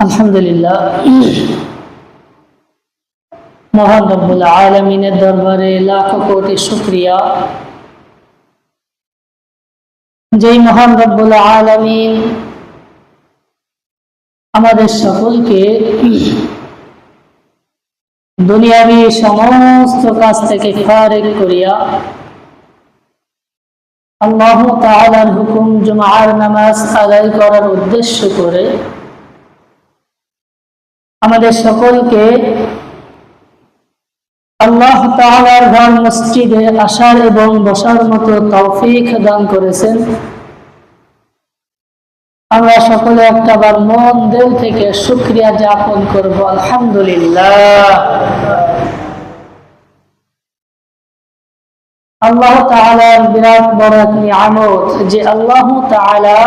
আলহামদুলিল্লাহ। আলমিনের দরবারে কোটি যেই মহান রব্বুল আলমিন আমাদের সকলকে দুনিয়াবি সমস্ত কাজ থেকে ফারেক করিয়া আল্লাহ তাআলার হুকুম জুমার নামাজ আদায় করার উদ্দেশ্য করে আমাদের সকলকে আল্লাহ তাআলার ঘর মসজিদে আসার এবং বসার মতো তৌফিক দান করেছেন। আমরা সকলে একটা বার মন দিল থেকে শুক্রিয়া যাপন করব। আলহামদুলিল্লাহ। আল্লাহ তাআলার বিরাট বড় যে আল্লাহ তাআলা